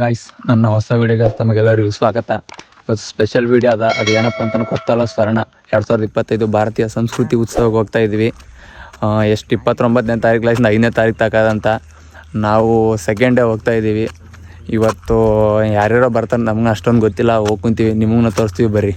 Guys ನನ್ನ ಹೊಸ ವಿಡಿಯೋಗೆ ತಮಗೆಲ್ಲರಿಗೂ ಸ್ವಾಗತ. ಇವತ್ತು ಸ್ಪೆಷಲ್ ವಿಡಿಯೋ ಅದ ಅದು ಏನಪ್ಪ ಅಂತ ಗೊತ್ತಲ್ಲ ಸ್ವರ್ಣ. ಎರಡು ಸಾವಿರದ ಇಪ್ಪತ್ತೈದು ಭಾರತೀಯ ಸಂಸ್ಕೃತಿ ಉತ್ಸವಕ್ಕೆ ಹೋಗ್ತಾ ಇದ್ವಿ. ಎಷ್ಟು ಇಪ್ಪತ್ತೊಂಬತ್ತನೇ ತಾರೀಕು ಲೈಸಿಂದ ಐದನೇ ತಾರೀಕು ತಗೋದಂತ ನಾವು ಸೆಕೆಂಡ್ ಡೇ ಹೋಗ್ತಾ ಇದ್ದೀವಿ ಇವತ್ತು ಯಾರ್ಯಾರೋ ಬರ್ತಾರೆ ನಮ್ಗೆ ಅಷ್ಟೊಂದು ಗೊತ್ತಿಲ್ಲ, ಹೋಗಿ ಕುಂತೀವಿ. ನಿಮಗೂ ತೋರಿಸ್ತೀವಿ ಬರ್ರಿ.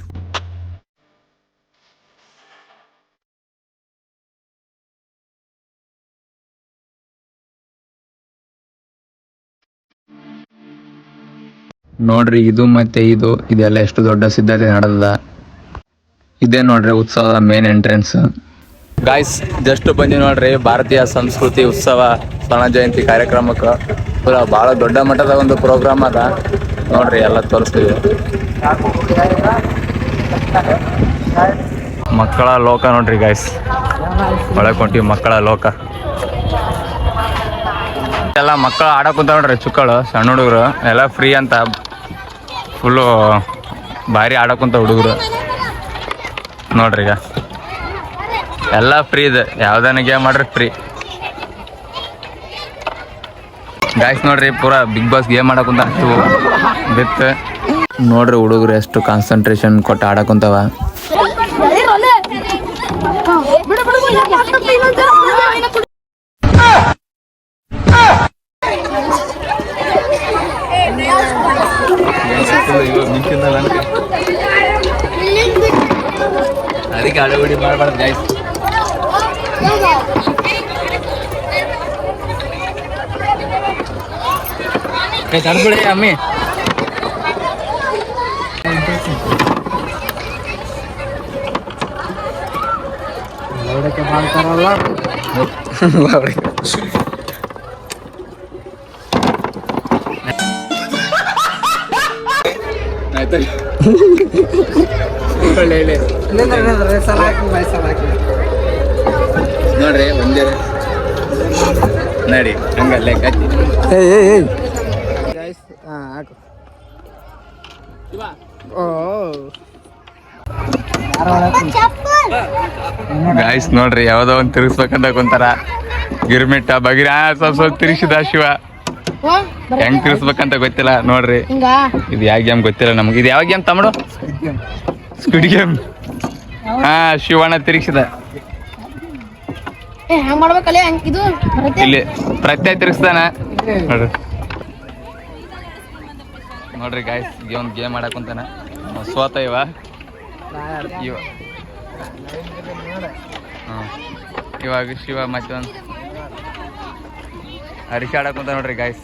ನೋಡ್ರಿ ಇದು ಮತ್ತೆ ಇದು ಇದೆಲ್ಲ ಎಷ್ಟು ದೊಡ್ಡ ಸಿದ್ಧತೆ ನಡೆದ ಇದೇ ನೋಡ್ರಿ ಉತ್ಸವದ ಮೇನ್ ಎಂಟ್ರೆನ್ಸ್ ಗಾಯ್ಸ್ ಜಸ್ಟ್ ಬಂದಿ ನೋಡ್ರಿ ಭಾರತೀಯ ಸಂಸ್ಕೃತಿ ಉತ್ಸವ ಸ್ವರ್ಣ ಜಯಂತಿ ಕಾರ್ಯಕ್ರಮಕ್ಕೆ. ಪೂರ ಭಾಳ ದೊಡ್ಡ ಮಟ್ಟದ ಒಂದು ಪ್ರೋಗ್ರಾಮ್ ಅದ. ನೋಡ್ರಿ ಎಲ್ಲ ತೋರಿಸ್ತೀವಿ. ಮಕ್ಕಳ ಲೋಕ ನೋಡ್ರಿ ಗಾಯ್ಸ್ ಒಳಗೆ ಹೊಂಟಿವಿ ಮಕ್ಕಳ ಲೋಕ. ಎಲ್ಲ ಮಕ್ಕಳು ಆಡಕ್ ಕುಂತ ನೋಡ್ರಿ ಚುಕ್ಕಳು ಸಣ್ಣ ಹುಡುಗರು ಎಲ್ಲ ಫ್ರೀ ಅಂತ. ಫುಲ್ಲು ಭಾರಿ ಆಡೋಕ್ಕಂತ ಕುಂತ ಹುಡುಗರು ನೋಡ್ರಿ ಈಗ ಎಲ್ಲ ಫ್ರೀ ಇದೆ ಯಾವ್ದಾನ ಗೇಮ್ ಮಾಡ್ರಿ ಫ್ರೀ ಗಾಯ್ಸ್ ನೋಡ್ರಿ ಪೂರಾ ಬಿಗ್ ಬಾಸ್ ಗೇಮ್ ಆಡಕ್ ಬಿತ್ ಬಿತ್ತು ನೋಡ್ರಿ ಹುಡುಗರು ಎಷ್ಟು ಕಾನ್ಸಂಟ್ರೇಷನ್ ಕೊಟ್ಟು ಆಡಕ್ ಕುಂತಾವ ಬಿಡು ಬಿಡು ಬಿಡು ಅದಕ್ಕೆ ಅಡಗುಡಿ ಮಾಡಬಾರ್ದು ಗಾಯ್ಸ್ ತಡ್ಬಿಡಿ ಅಮ್ಮಿ ಆಯ್ತಾ ಒಳ್ಳೆ ಒಳ್ಳೆ ನೋಡ್ರಿ ಒಂದೇ ನೋಡಿ ಹಂಗಲ್ಲೇ ಕತ್ತಿ ಗಾಯ್ಸ್ ನೋಡ್ರಿ ಯಾವ್ದೋ ಒಂದ್ ತಿರ್ಗಿಸ್ಬೇಕಂತ ಕುಂತಾರ ಗಿರ್ಮಿಟ್ಟ ಬಗಿರ ಸ್ವಲ್ಪ ಸ್ವಲ್ಪ ತಿರ್ಗಿಸಿದ ಶಿವ. ಹೆಂಗ್ ತಿರ್ಸ್ಬೇಕಂತ ಗೊತ್ತಿಲ್ಲ ನೋಡ್ರಿ. ಇದು ಯಾವ ಗೇಮ್ ಗೊತ್ತಿಲ್ಲ ನಮ್ಗೆ. ಇದು ಯಾವ ಗೇಮ್ ತಮ್ಮಡು? ಸ್ಕ್ವಿಡ್ ಗೇಮ್ ಹಾ ಶಿವಣ್ಣ ತಿರುಗಿಸಿದ. ಏ ಹಂಗ ಮಾಡ್ಬೇಕಲ್ಲ? ಹಂಗ್ ಇದು ಇಲ್ಲಿ ಪ್ರತ್ಯಯ ತಿರ್ಗಿಸ್ತಾನ. ನೋಡ್ರಿ ನೋಡ್ರಿ ಗಾಯ್ಸ್ ಒಂದು ಗೇಮ್ ಆಡಕ್ ಕುಂತಾನ. ಅವ ಸೋತ ಇವ. ಇವ. ಹ್ಮ್. ಇವಾಗ ಶಿವ ಮತ್ತೆ ಒಂದು ಹರಿಕೆ ಆಡಕ್ ಕುಂತ ನೋಡ್ರಿ ಗಾಯ್ಸ್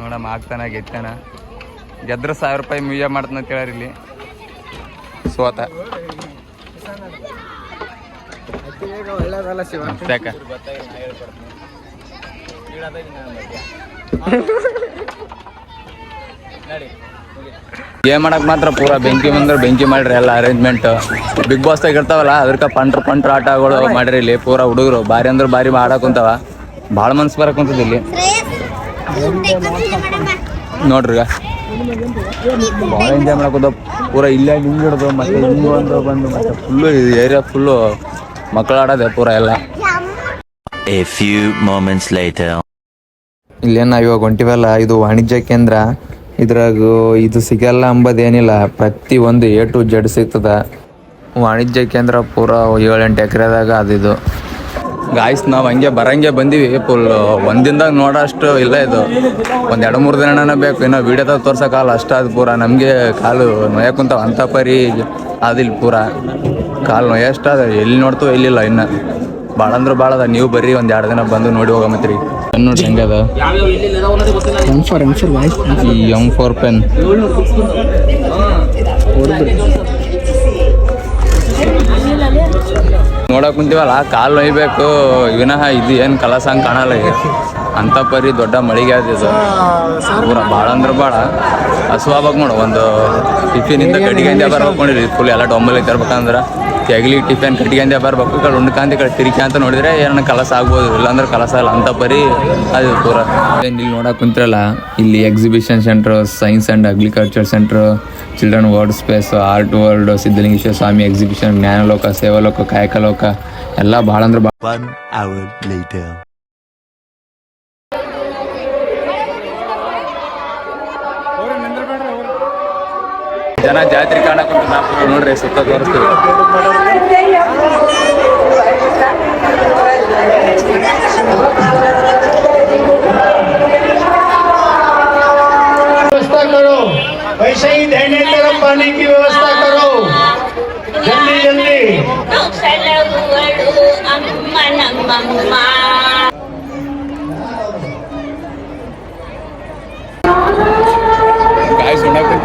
ನೋಡಮ್ಮ ಆಗ್ತಾನ ಗೆತ್ತಾನ. ಗೆದ್ರ ಸಾವಿರ ರೂಪಾಯಿ ಮುಯ್ಯ ಮಾಡ್ತಾನ ಅಂತ ಹೇಳ್ಯಾರ ಇಲ್ಲಿ. ಸೋತ ಯಾಕ? ಗೇಮ್ ಮಾಡಕ್ ಮಾತ್ರ ಪೂರ ಬೆಂಕಿ ಬಂದ್ರೆ ಬೆಂಕಿ ಮಾಡ್ರಿ ಎಲ್ಲ ಅರೇಂಜ್ಮೆಂಟ್ ಬಿಗ್ ಬಾಸ್ ಇರ್ತಾವಲ್ಲ ಅದಕ್ಕೆ ಪಂಟ್ರ ಪಂಟ್ರ ಆಟಗಳು ಮಾಡ್ರಿ ಇಲ್ಲಿ ಪೂರ ಹುಡುಗರು. ಬಾರಿ ಅಂದ್ರೆ ಬಾರಿ ಆಡಕ್ ಕುಂತಾವ. ಭಾಳ ಮನ್ಸು ಬರಕ್ ಕುಂತದ ಇಲ್ಲಿ. ನೋಡ್ರಿ ಭಾಳ ಎಂಜಾಯ್ ಮಾಡಕ್ ಪೂರ ಇಲ್ಲೇ ಹಿಂಗ್ ಹಿಡ್ದು ಮತ್ತೆ ಹಿಂಗ್ ಒಂದು ಬಂದು ಮತ್ತೆ ಫುಲ್ಲು ಏರಿಯಾ ಫುಲ್ಲು ಮಕ್ಕಳು ಆಡೋದೆ ಪೂರ ಎಲ್ಲ. ಎ ಫ್ಯೂ moments ಲೈಟ್ ಇಲ್ಲೇನ ಇವಾಗ ಹೊಂಟಿವಲ್ಲ ಇದು ವಾಣಿಜ್ಯ ಕೇಂದ್ರ. ಇದ್ರಾಗ ಇದು ಸಿಗಲ್ಲ ಅಂಬದೇನಿಲ್ಲ. ಪ್ರತಿ ಒಂದು ಎ ಟು ಜೆಡ್ ಸಿಗ್ತದ. ವಾಣಿಜ್ಯ ಕೇಂದ್ರ ಪೂರ ಏಳೆಂಟು ಎಕರೆದಾಗ ಅದಿದು ಗಾಯ್ಸ್ ನಾವು ಹಂಗೆ ಬರಂಗೆ ಬಂದೀವಿ. ಫುಲ್ ಒಂದಿನದಾಗ ನೋಡೋಷ್ಟು ಇಲ್ಲ ಇದು. ಒಂದು ಎರಡು ಮೂರು ದಿನನ ಬೇಕು. ಇನ್ನೂ ವಿಡಿಯೋದಾಗ ತೋರ್ಸೋಕ್ಕಾಗಲ್ಲ. ಅಷ್ಟ ಅದು ಪೂರ ನಮಗೆ ಕಾಲು ಕುಂತಾವ. ಅಂತ ಪರಿ ಅದಿಲ್ಲ ಪೂರ. ಕಾಲು ನೋಯಷ್ಟ ಅದ ಎಲ್ಲಿ ನೋಡ್ತು ಇಲ್ಲಿಲ್ಲ ಇನ್ನು. ಭಾಳ ಅಂದ್ರೆ ಭಾಳ ಅದ. ನೀವು ಬರ್ರಿ ಒಂದು ಎರಡು ದಿನ ಬಂದು ನೋಡಿ ಹೋಗಮತ್ರಿ. ನೋಡಿ ಹೆಂಗದ ಈ ಎಂ ಫೋರ್ ಪೆನ್ ನೋಡಕ್ ಕುಂತೀವಲ್ಲ? ಕಾಲು ನೋಯ್ಬೇಕು. ವಿನಃ ಇದು ಏನು ಕಲಸ ಹಂಗೆ ಕಾಣಲ್ಲ ಈಗ. ಅಂತ ಪರಿ ದೊಡ್ಡ ಮಳಿಗೆ ಆದ ಇದು. ಪೂರ ಭಾಳ ಅಂದ್ರೆ ಭಾಳ ಒಂದು ನೋಡು ಒಂದು ಟಿಫಿನಿಂದ ಕಟ್ಟಿಗೆಂದೇ ಬರ್ಬೇಕು ನೋಡಿರಿ. ಫುಲ್ ಎಲ್ಲ ಡೊಂಬಲ್ ತರ್ಬೇಕಂದ್ರೆ ತೆಗಲಿ ಟಿಫಿನ್ ಕಟ್ಟಿಗೆಂದೇ ಬರ್ಬೇಕು. ಕಡೆ ಉಣ್ಕಂತ ಈ ಕಡೆ ತಿರ್ಕಿ ಅಂತ ನೋಡಿದ್ರೆ ಏನನ್ನ ಕಲಸ ಆಗ್ಬೋದು. ಇಲ್ಲಾಂದ್ರೆ ಕಲಸ ಇಲ್ಲ ಅಂತ ಪರಿ ಅದು ಪೂರ. ಇಲ್ಲಿ ನೋಡಕ್ ಕುಂತಿರಲ್ಲ ಇಲ್ಲಿ exhibition centre science and agriculture centre children word space art world Siddhalingeshwara Swami exhibition Jnanaloka Sevaloka Kayakaloka ಎಲ್ಲ ಭಾಳ ಅಂದ್ರೆ ಜನ ಜಾತ್ರೆ ಕಾಣಕ್ಕೆ ನೋಡ್ರಿ ಸುತ್ತ ತೋರಿಸ್ತೀವಿ.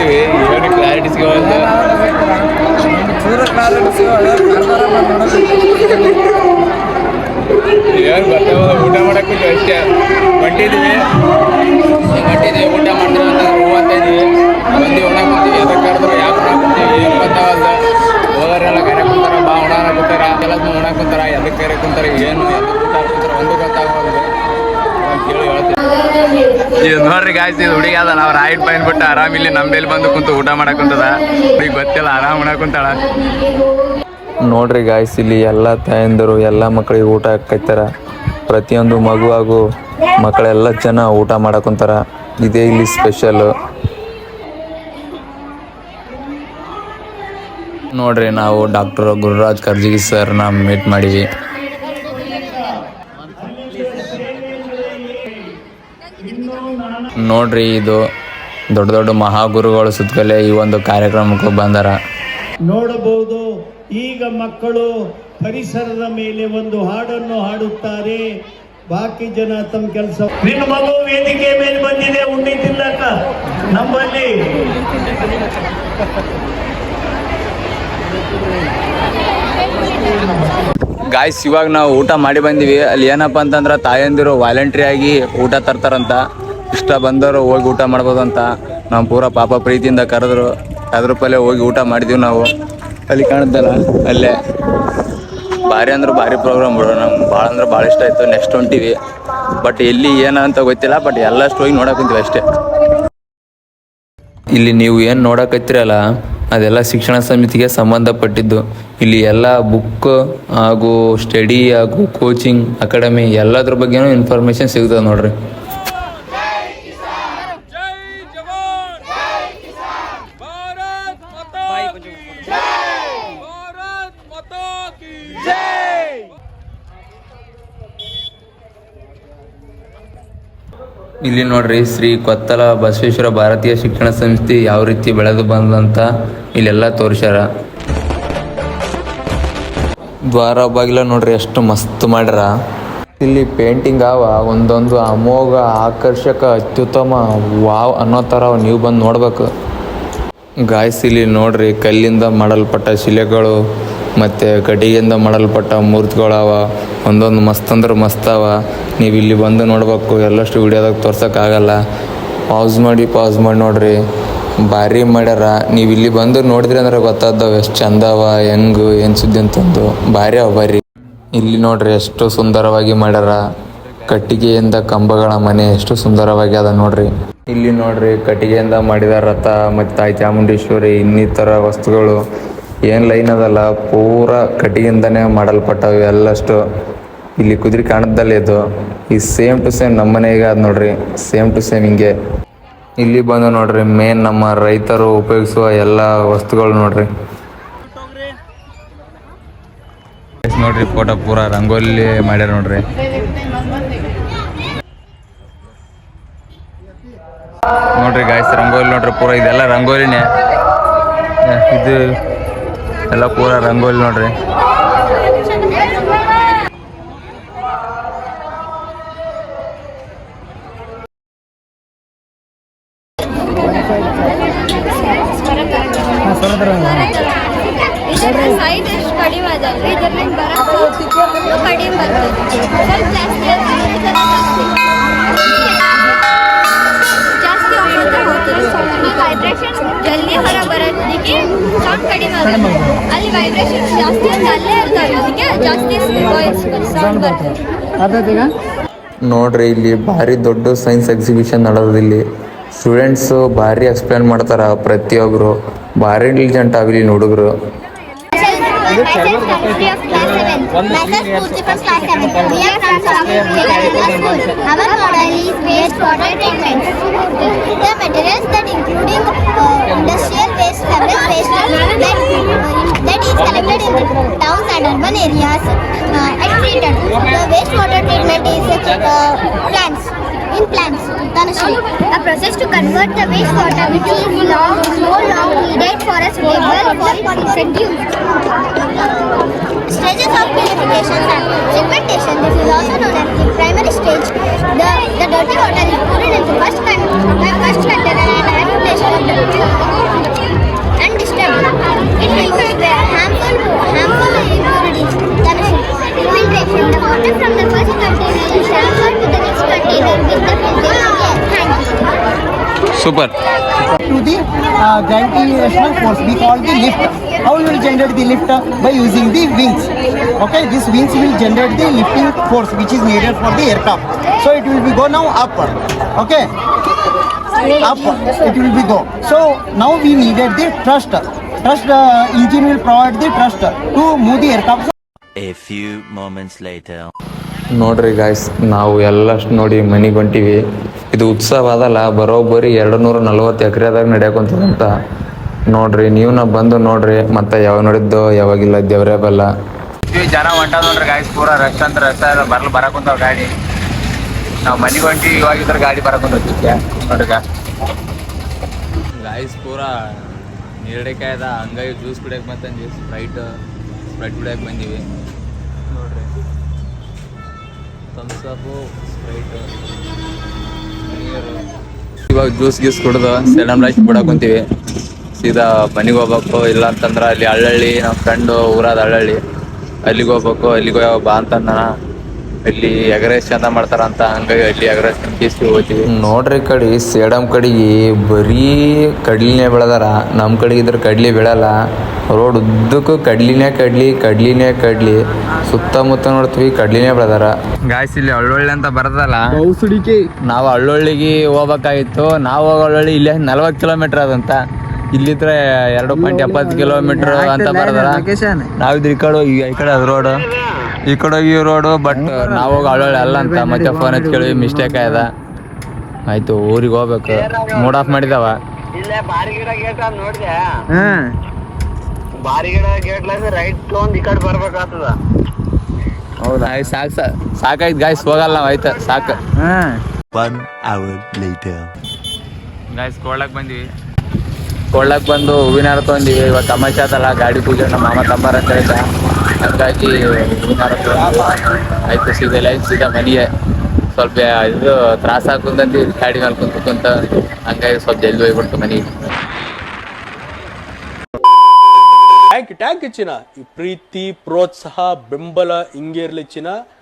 ಸುಣ್ಣಾಕಂತೀವಿ ಏನು ಕ್ಲಾರಿಟಿ ಸಿಗೋದು ಏನು ಬರ್ತಾವ ಊಟ ಮಾಡಕ್ಕೆ ಅಷ್ಟೇ. ಹೊಂಟಿದ್ವಿ ಹೊಂಟಿದ್ವಿ ಊಟ ಮಾಡ್ತೀವಿ ಅಂತ ಹೂ ಅಂತ ಇದೀವಿ ಬಂದು ಉಣ ಕೂತೀವಿ ಅದಕ್ಕೆ ಕರೆದ್ರೆ ಯಾಕೆ ಉಣ ಕೂತೀವಿ ಏನು ಗೊತ್ತಾಗಲ್ಲ ಹೋಗೋರೆಲ್ಲ ಕರೆ ಕುಂತಾರ ಬಾ ಉಣ ಕೂತಾರ ಎಲ್ಲ ಉಣ ಕೂತಾರ ಎದಕ್ಕೆ ಕರೆ ಕುಂತಾರ ಏನು ಎಲ್ಲ ಕೂತಾರ ಒಂದು ಹೇಳ್ತೀವಿ ಇದು ನೋಡ್ರಿ ಗಾಯ್ಸ್ ಇದು ಹುಡುಗಿ ಅದ ನಾವು ರಾಯಿಟ್ ಪೈನ್ ಬಿಟ್ಟು ಆರಾಮ್ ಇಲ್ಲಿ ನಮ್ಮಲ್ಲಿ ಬಂದು ಕುಂತು ಊಟ ಮಾಡಕ್ ಕುಂತದ. ಈಗ ಗೊತ್ತಿಲ್ಲ ಆರಾಮ್ ಮಾಡಕ್ ಕುಂತಾಳ. ನೋಡ್ರಿ ಗಾಯ್ಸ್ ಇಲ್ಲಿ ಎಲ್ಲ ತಾಯಂದರು ಎಲ್ಲ ಮಕ್ಕಳಿಗೆ ಊಟ ಹಾಕೈತಾರ ಪ್ರತಿಯೊಂದು ಮಗು ಹಾಗೂ ಮಕ್ಕಳೆಲ್ಲ ಜನ ಊಟ ಮಾಡಕ್ ಕುಂತಾರ. ಇದೇ ಇಲ್ಲಿ ಸ್ಪೆಷಲ್ ನೋಡ್ರಿ ನಾವು ಡಾಕ್ಟರ್ ಗುರುರಾಜ್ ಕರ್ಜಿಗಿ ಸರ್ನ ಮೀಟ್ ಮಾಡಿವಿ. ನೋಡ್ರಿ ಇದು ದೊಡ್ಡ ದೊಡ್ಡ ಮಹಾಗುರುಗಳು ಸುತ್ತಲೇ ಈ ಒಂದು ಕಾರ್ಯಕ್ರಮಕ್ಕೆ ಬಂದಾರ. ನೋಡಬಹುದು ಈಗ ಮಕ್ಕಳು ಪರಿಸರದ ಮೇಲೆ ಒಂದು ಹಾಡನ್ನು ಹಾಡುತ್ತಾರೆ. ಬಾಕಿ ಜನ ತಮ್ಮ ಕೆಲಸ ನಿನ್ನ ಮಗು ವೇದಿಕೆ ಮೇಲೆ ಬಂದಿದೆ ಉಂಡಿ ತಿನ್ನಕ ನಮ್ಮಲ್ಲಿ ಗಾಯ್ಸ್ ಇವಾಗ ನಾವು ಊಟ ಮಾಡಿ ಬಂದಿವಿ. ಅಲ್ಲಿ ಏನಪ್ಪ ಅಂತಂದ್ರೆ ತಾಯಂದಿರು ವಾಲಂಟ್ರಿ ಆಗಿ ಊಟ ತರ್ತಾರಂತ. ಇಷ್ಟ ಬಂದವರು ಹೋಗಿ ಊಟ ಮಾಡ್ಬೋದು ಅಂತ ನಾವು ಪೂರ ಪಾಪ ಪ್ರೀತಿಯಿಂದ ಕರೆದ್ರು. ಅದ್ರ ಪಲ್ಲೆ ಹೋಗಿ ಊಟ ಮಾಡಿದೀವಿ ನಾವು. ಅಲ್ಲಿ ಕಾಣುತ್ತಲ್ಲ, ಅಲ್ಲೇ. ಭಾರಿ ಅಂದ್ರೆ ಭಾರಿ ಪ್ರೋಗ್ರಾಮ್ ಬಿಡೋ. ನಮ್ಗೆ ಭಾಳ ಅಂದ್ರೆ ಭಾಳ ಇಷ್ಟ ಆಯಿತು ನೆಕ್ಸ್ಟ್ ಹೊಂಟಿವಿ ಬಟ್ ಎಲ್ಲಿ ಏನಂತ ಗೊತ್ತಿಲ್ಲ ಬಟ್ ಎಲ್ಲ ಹೋಗಿ ನೋಡಕ್ಕಂತೀವಿ ಅಷ್ಟೇ. ಇಲ್ಲಿ ನೀವು ಏನು ನೋಡಕತ್ತೀರಲ್ಲ, ಅದೆಲ್ಲ ಶಿಕ್ಷಣ ಸಮಿತಿಗೆ ಸಂಬಂಧಪಟ್ಟಿದ್ದು. ಇಲ್ಲಿ ಎಲ್ಲ ಬುಕ್ ಹಾಗೂ ಸ್ಟಡಿ ಹಾಗೂ ಕೋಚಿಂಗ್ ಅಕಾಡೆಮಿ ಎಲ್ಲದ್ರ ಬಗ್ಗೆನೂ ಇನ್ಫಾರ್ಮೇಷನ್ ಸಿಗ್ತದೆ ನೋಡ್ರಿ. ಇಲ್ಲಿ ನೋಡ್ರಿ, ಶ್ರೀ ಕೊತ್ತಲ ಬಸವೇಶ್ವರ ಭಾರತೀಯ ಶಿಕ್ಷಣ ಸಂಸ್ಥೆ ಯಾವ ರೀತಿ ಬೆಳೆದು ಬಂದಂತ ಇಲ್ಲೆಲ್ಲ ತೋರಿಸ್ಯಾರ. ದ್ವಾರ ಬಾಗಿಲ ನೋಡ್ರಿ, ಎಷ್ಟು ಮಸ್ತ್ ಮಾಡ್ಯಾರ. ಇಲ್ಲಿ ಪೇಂಟಿಂಗ್ ಅವ, ಒಂದೊಂದು ಅಮೋಘ, ಆಕರ್ಷಕ, ಅತ್ಯುತ್ತಮ, ವಾವ್ ಅನ್ನೋ ಥರ ನೀವು ಬಂದು ನೋಡ್ಬೇಕು. ಗಾಯ್ಸ್, ಇಲ್ಲಿ ನೋಡ್ರಿ, ಕಲ್ಲಿಂದ ಮಾಡಲ್ಪಟ್ಟ ಶಿಲೆಗಳು ಮತ್ತು ಕಟ್ಟಿಗೆಯಿಂದ ಮಾಡಲ್ಪಟ್ಟ ಮೂರ್ತಿಗಳವ, ಒಂದೊಂದು ಮಸ್ತ್ ಅಂದ್ರೆ ಮಸ್ತ್ ಅವ. ನೀವು ಇಲ್ಲಿ ಬಂದು ನೋಡ್ಬೇಕು, ಎಲ್ಲಷ್ಟು ವಿಡಿಯೋದಾಗ ತೋರ್ಸೋಕ್ಕಾಗಲ್ಲ. ಪಾಸ್ ಮಾಡಿ ಪಾಸ್ ಮಾಡಿ ನೋಡ್ರಿ. ಭಾರಿ ಮಾಡ್ಯಾರ. ನೀವು ಇಲ್ಲಿ ಬಂದು ನೋಡಿದ್ರಿ ಅಂದ್ರೆ ಗೊತ್ತಾದವು ಎಷ್ಟು ಚಂದವ ಹೆಂಗೆ, ಏನು ಸುದ್ದಿ ಅಂತಂದು. ಭಾರಿ ಅವ, ಭಾರಿ. ಇಲ್ಲಿ ನೋಡ್ರಿ ಎಷ್ಟು ಸುಂದರವಾಗಿ ಮಾಡ್ಯಾರ. ಕಟ್ಟಿಗೆಯಿಂದ ಕಂಬಗಳ ಮನೆ ಎಷ್ಟು ಸುಂದರವಾಗಿ ಅದ ನೋಡ್ರಿ. ಇಲ್ಲಿ ನೋಡ್ರಿ ಕಟ್ಟಿಗೆಯಿಂದ ಮಾಡಿದ ರಥ, ಮತ್ತು ತಾಯಿ ಚಾಮುಂಡೇಶ್ವರಿ, ಇನ್ನಿತರ ವಸ್ತುಗಳು. ಏನು ಲೈನ್ ಅದಲ್ಲ, ಪೂರ ಕಟ್ಟಿಗೆಯಿಂದನೇ ಮಾಡಲ್ಪಟ್ಟವು ಎಲ್ಲಷ್ಟು. ಇಲ್ಲಿ ಕುದುರೆ ಕಾಣದ್ದಲ್ಲೇ ಇದು. ಈ ಸೇಮ್ ಟು ಸೇಮ್ ನಮ್ಮ ಮನೆಗೆ ಅದು ನೋಡ್ರಿ. ಸೇಮ್ ಟು ಸೇಮ್ ಹಿಂಗೆ. ಇಲ್ಲಿ ಬಂದು ನೋಡ್ರಿ ಮೇನ್ ನಮ್ಮ ರೈತರು ಉಪಯೋಗಿಸುವ ಎಲ್ಲ ವಸ್ತುಗಳು ನೋಡ್ರಿ. ನೋಡ್ರಿ ಫೋಟೋ ಪೂರ ರಂಗೋಲಿ ಮಾಡ್ಯಾರ ನೋಡ್ರಿ. ನೋಡ್ರಿ ಗಾಯ್ಸ್ ರಂಗೋಲಿ ನೋಡ್ರಿ ಪೂರ, ಇದೆಲ್ಲ ರಂಗೋಲಿನೇ. ಇದು ಎಲ್ಲ ಪೂರ ರಂಗೋಲಿ ನೋಡ್ರಿ. ಕಡಿಮೆ ಬರ್ತದೆ ಸ್ವಲ್ಪ ಜಾಸ್ತಿ ಈ ವೈಬ್ರೇಷನ್ ಜಲ್ದಿ ಹೊರ ಬರೋದಕ್ಕೆ ಸೌಂಡ್ ಕಡಿಮೆ ಆಗುತ್ತೆ. ಅಲ್ಲಿ ವೈಬ್ರೇಷನ್ ಜಾಸ್ತಿ ಅಂತ ಅಲ್ಲೇ ಇರ್ತಾರೆ ಅದಕ್ಕೆ ಜಾಸ್ತಿ ವಾಯ್ಸ್ ಸೌಂಡ್ ಬರ್ತದೆ ನೋಡ್ರಿ ಇಲ್ಲಿ ಭಾರಿ ದೊಡ್ಡ ಸೈನ್ಸ್ ಎಕ್ಸಿಬಿಷನ್ ಇಲ್ಲಿ. ಸ್ಟೂಡೆಂಟ್ಸು ಭಾರಿ ಎಕ್ಸ್ಪ್ಲೇನ್ ಮಾಡ್ತಾರೆ ಪ್ರತಿಯೊಬ್ಬರು ಭಾರಿ ಇಂಟೆಲಿಜೆಂಟ್ ಆಗಿ ಇಲ್ಲಿ ಹುಡುಗರು Our model is based for treatment. The materials that including uh, industrial waste several waste that, that is collected in towns and urban areas uh, and treated. The wastewater treatment is uh, plants, in plants. A process to convert the wastewater which is long, so long needed for a suitable for decent use stages of purification and segmentation. This is also known as the primary stage. The, the dirty water is poured into first, container. first container and accumulation of the undisturbed. It removes the harmful, harmful impurities. Filtration. The water from the first container is transferred to the next container with the filter. Super. To the uh, gravitational force, we call the lift. How you will generate the lift by using the wings okay this wings will generate the lifting force which is needed for the aircraft so it will be go now up okay up it will be go so now we needed the thrust thrust uh, engine will provide the thrust to move the aircraft A few moments later. ನೋಡ್ರಿ guys ನಾವು ಎಲ್ಲಷ್ಟು ನೋಡಿ ಮನೆಗೆ ಹೊಂಟಿವಿ ಇದು ಉತ್ಸವ ಅದಲ್ಲ ಬರೋಬ್ಬರಿ ಎರಡು ನೂರ ನಲ್ವತ್ತು ಎಕರೆದಾಗ ನಡೆಯಕೊಂತದಂತ ನೋಡ್ರಿ ನೀವ್ನ ಬಂದು ನೋಡ್ರಿ ಮತ್ತೆ ಯಾವಾಗ ನೋಡಿದ್ದು ಯಾವಾಗಿಲ್ಲ ದೇವ್ರೇ ಬಲ್ಲ. ಜನ ಹೊಂಟ ನೋಡ್ರಿ ಗಾಯ್ಸ್ ಪೂರ ರಶ್ ಅಂತ ರಶ್ ಬರ್ಲು ಬರಕುಂತಾವ ಗಾಡಿ. ನಾವು ಮನೆಗೆ ಹೊಂಟಿ ಇವಾಗ ಇದ್ರ ಗಾಡಿ ಬರಕುಂತಿದ್ದೆ ನೋಡ್ರಿ ಗಾಯ್ಸ್ ಪೂರ ನೀರಡಿಕಾಯ್ದ ಹಂಗಾಗಿ ಜ್ಯೂಸ್ ಕುಡಿಯಕ್ ಮತ್ತೆ ಜ್ಯೂಸ್ ಸ್ಪ್ರೈಟ್ ಸ್ಪ್ರೈಟ್ ಕುಡಿಯಕ್ಕೆ ಬಂದೀವಿ. ನೋಡ್ರಿ. ತಮ್ಸಪ್ಪು ಸ್ಪ್ರೈಟ್ ನೀರು. ಇವಾಗ ಜ್ಯೂಸ್ ಗೀಸ್ ಕುಡ್ದು ಸೆಡಮ್ ಲೈಫ್ ಬಿಡಕ್ ಕುಂತೀವಿ. ಸೀದಾ ಮನೆಗೆ ಹೋಗ್ಬೇಕು ಇಲ್ಲ ಅಂತಂದ್ರೆ ಅಲ್ಲಿ ಹಳ್ಳಹಳ್ಳಿ ನಮ್ಮ ಫ್ರೆಂಡು ಊರಾದ ಹಳ್ಳಹಳ್ಳಿ ಅಲ್ಲಿಗೆ ಹೋಗ್ಬೇಕು ಅಲ್ಲಿಗೆ ಹೋಗ್ಯಾವ ಬಾ ಅಂತಂದಣ ಅಲ್ಲಿ ಎಗರೇಸ್ ಚಂದ ಮಾಡ್ತಾರ ಅಂತ ಹಂಗಾಗಿ ಅಲ್ಲಿ ಎಗರೇಸ್ ತಿನ್ಕಿಸ್ತೀವಿ ಹೋಗ್ತೀವಿ. ನೋಡ್ರಿ ಕಡೆ ಸೇಡಮ್ ಕಡೆಗೆ ಬರೀ ಕಡ್ಲಿನೇ ಬೆಳೆದಾರ. ನಮ್ಮ ಕಡೆಗೆ ಇದ್ರ ಕಡ್ಲಿ ಬೆಳಲ್ಲ. ರೋಡ್ ಉದ್ದಕ್ಕೂ ಕಡ್ಲಿನೇ ಕಡ್ಲಿ ಕಡ್ಲಿನೇ ಕಡ್ಲಿ. ಸುತ್ತಮುತ್ತ ನೋಡ್ತೀವಿ ಕಡ್ಲಿನೇ ಬೆಳೆದಾರ. ಗಾಯ್ಸ್ ಇಲ್ಲಿ ಹಳ್ಳೊಳ್ಳಿ ಅಂತ ಬರದಲ್ಲ ನಾವು ಹಳ್ಳೊಳ್ಳಿಗೆ ಹೋಗ್ಬೇಕಾಗಿತ್ತು. ನಾವು ಹೋಗೋ ಹಳ್ಳೊಳ್ಳಿ ಇಲ್ಲೇ ನಲ್ವತ್ತು ಕಿಲೋಮೀಟರ್ ಅದಂತ ಇಲ್ಲಿದ್ರೆ ಎರಡು ಪಾಯಿಂಟ್ ಎಪ್ಪತ್ತು ಕಿಲೋಮೀಟರ್ ಅಂತ ಬರದಲ್ಲ ನಾವಿದ್ರೆ ಈ ಕಡೆ ಹೋಗಿ ಈ ಕಡೆ ಅದು ರೋಡ್ ಈ ಕಡೆ ಹೋಗಿ ರೋಡು ಬಟ್ ನಾವು ಹೋಗಿ ಹಳ್ಳೊಳ್ಳಿ ಅಲ್ಲ ಅಂತ ಮತ್ತೆ ಫೋನ್ ಹಚ್ಚಿ ಕೇಳಿ ಮಿಸ್ಟೇಕ್ ಆಯ್ದ ಆಯ್ತು? ಊರಿಗೆ ಹೋಗ್ಬೇಕು. ಮೂಡ್ ಆಫ್ ಮಾಡಿದವ ಇಲ್ಲೇ ಬಾರಿ ಗಿಡ ಗೇಟ್ ಅದ್ ನೋಡಿದೆ. ಬಾರಿ ಗಿಡ ಗೇಟ್ ರೈಟ್ ತಗೊಂಡ್ ಈ ಕಡೆ ಬರ್ಬೇಕಾಗ್ತದ. ಹೌದಾ? ಸಾಕು ಸಾಕಾಯ್ತು ಗಾಯ್ಸ್ ಹೋಗಲ್ಲ ನಾವು ಆಯ್ತು? ಸಾಕು. ಗಾಯ್ಸ್ ಕೊಡ್ಲಕ್ ಬಂದಿವಿ. ಕೊಳ್ಳಕ್ ಬಂದು ಹೂವಿನ ಹಾರ ತೊಗೊಂಡಿವಿ. ತಮಾಷೆ ಆತಲ್ಲ ಗಾಡಿ ಪೂಜೆ ನಮ್ಮ ಮಾಮ ತಂಬಾರ ಅಂತ ಹೇಳ್ದ. ಹಂಗಾಗಿ ಹೂವಿನ ಹಾರ ತೊಗೊಂಡು ಆಯ್ತು, ಸೀದಾ ಲೈನ್ ಸೀದಾ ಮನೆಗೆ. ಸ್ವಲ್ಪ ಇದು ತ್ರಾಸ ಹಾಕುಂದಂತ ಗಾಡಿ ಮೇಲೆ ಕುಂತು ಹಂಗಾಗಿ ಸ್ವಲ್ಪ ಜಲ್ದಿ ಹೋಗ್ಬಿಡ್ತು ಮನೆಗೆ. ಟ್ಯಾಂಕ್ ಟ್ಯಾಂಕ್ ಈ ಪ್ರೀತಿ, ಪ್ರೋತ್ಸಾಹ, ಬೆಂಬಲ ಹಿಂಗೆ ಇರ್ಲಿ